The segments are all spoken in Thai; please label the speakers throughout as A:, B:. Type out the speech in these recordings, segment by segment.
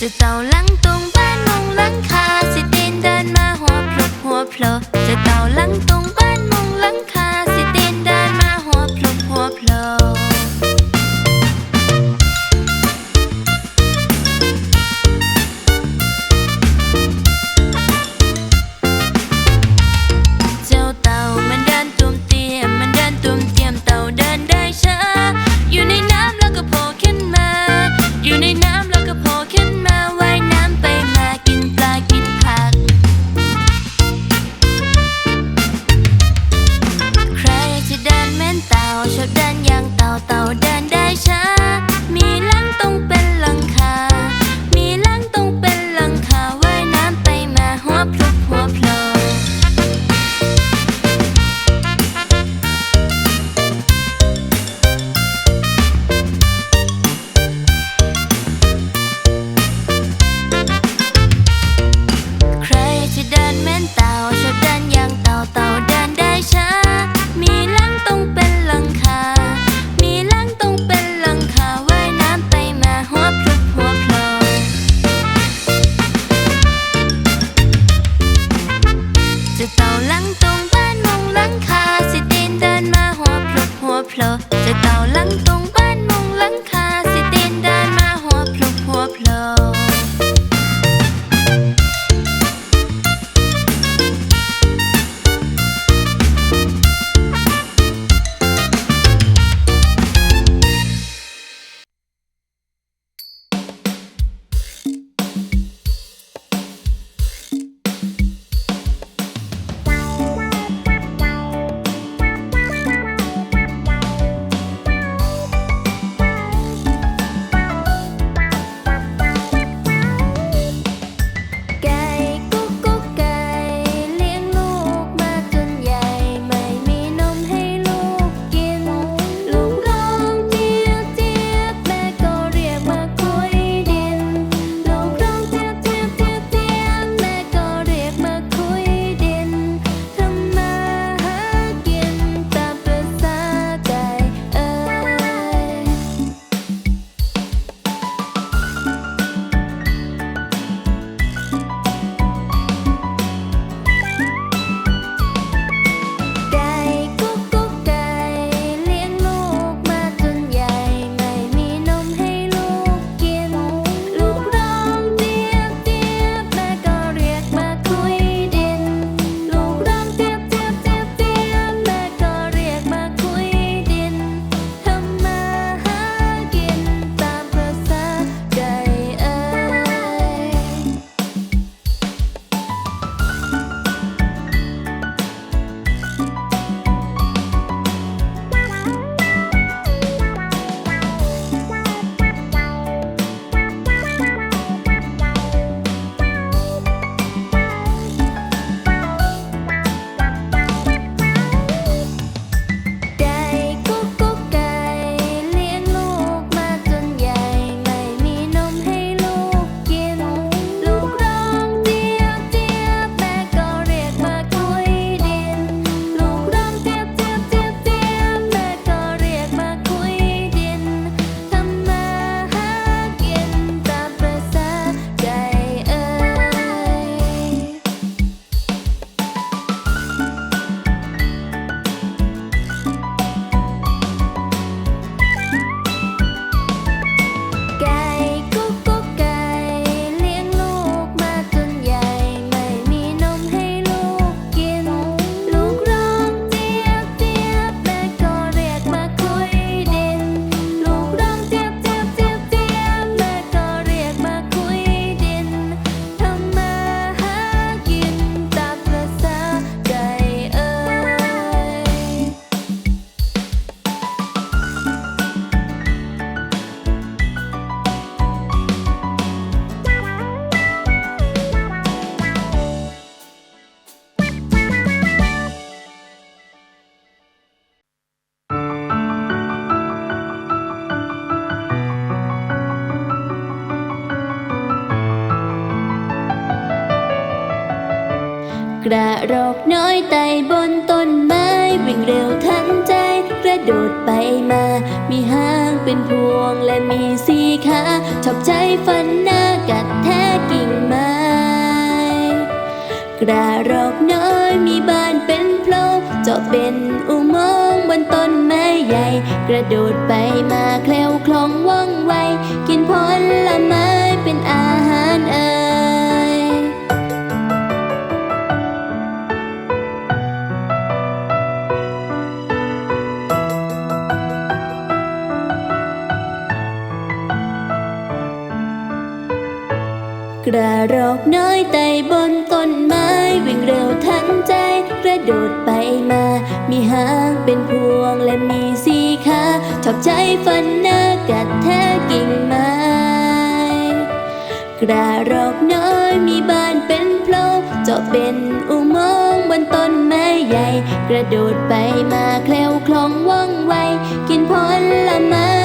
A: sit down ระรอกน้อยไต่บนต้นไม้ วิ่งเร็วทันใจ กระโดดไปมา มีหางเป็นพวงและมีสีขาชอบใจฟันหน้ากัดแทะกิ่งไม้ กระรอกน้อยมีบ้านเป็นโพรงเจาะเป็นอุโมงค์บนต้นไม้ใหญ่ กระโดดไปมาแคล้วคล่องว่องไว กินผลไม้เป็นอาหารเอ่ย กระรอกน้อยไต่บนต้นไม้วิ่งเร็วทันใจ กระโดดไปมา มีหางเป็นพวงและมีสีขาชอบใจฟันหน้ากัดแทะกิ่งไม้กระรอกน้อยมีบ้านเป็นโพรงเจาะเป็นอุโมงค์บนต้นไม้ใหญ่ กระโดดไปมาแคล้วคล่องว่องไวกินผลไม้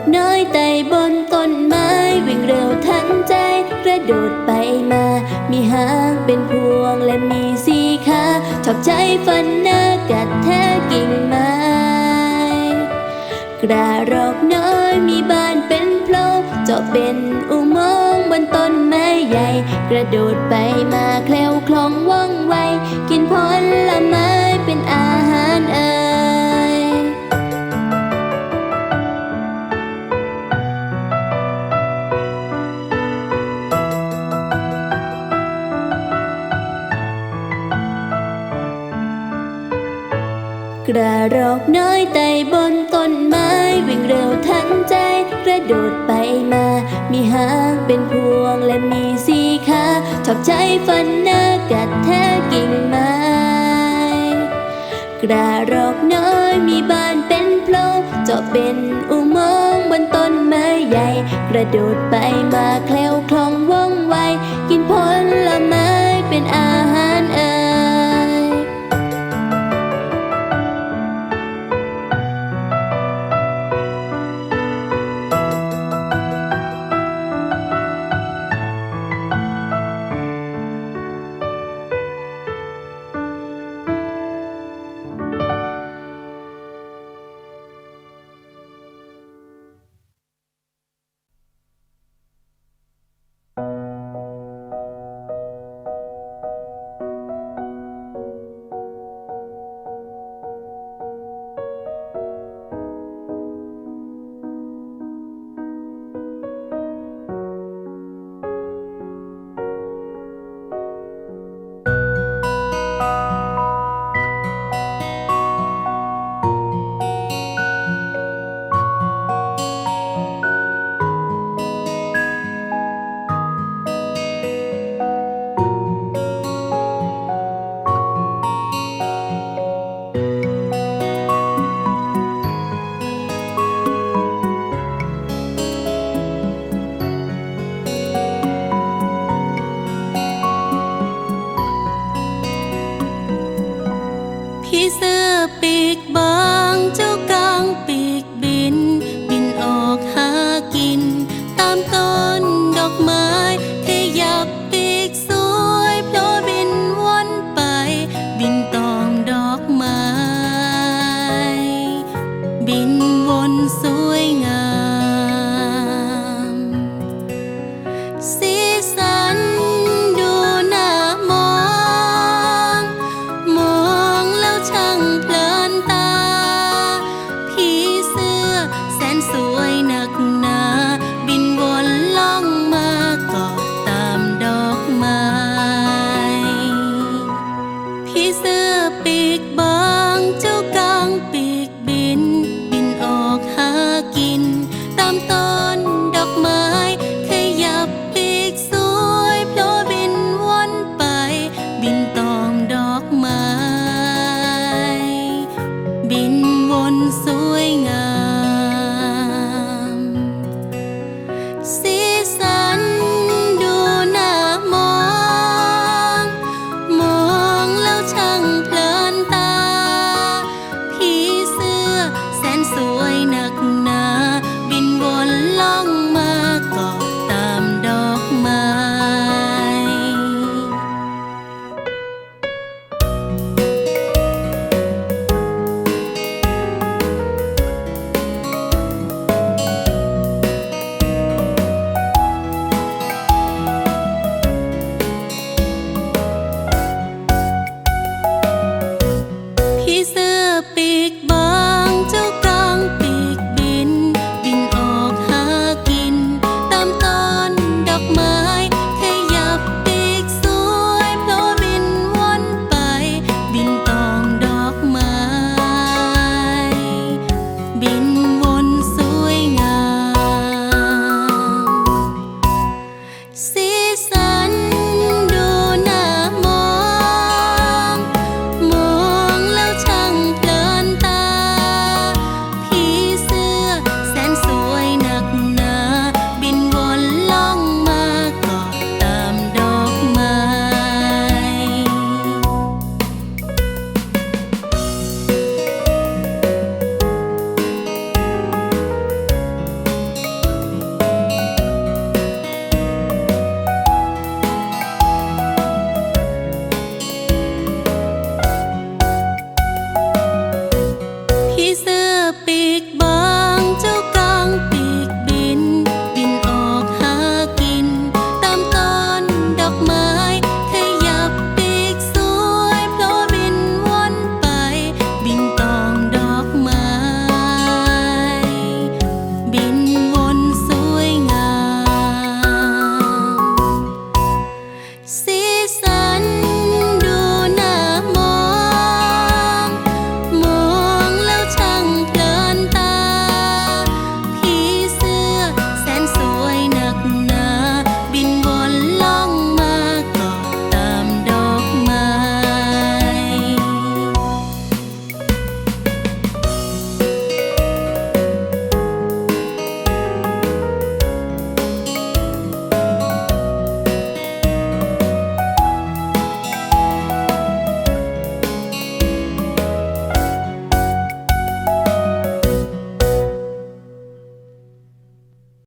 A: กน้อยไต่บนต้นไม้ วิ่งเร็วทันใจ กระโดดไปมา มีหางเป็นพวงและมีสีขาชอบใจฟันหน้ากัดแทะกิ่งไม้ กระรอกน้อยมีบ้านเป็นโพรงเจาะเป็นอุโมงค์บนต้นไม้ใหญ่ กระโดดไปมาแคล้วคล่องว่อ กระรอกน้อยไต่บนต้นไม้ วิ่งเร็วทันใจ กระโดดไปมา มีหางเป็นพวงและมีสีขาชอบใจฟันหน้ากัดแทะกิ่งไม้ กระรอกน้อยมีบ้านเป็นโพรงเจาะเป็นอุโมงค์บนต้นไม้ใหญ่ กระโดดไปมาแคล้วคล่องว่องไว กินผลไม้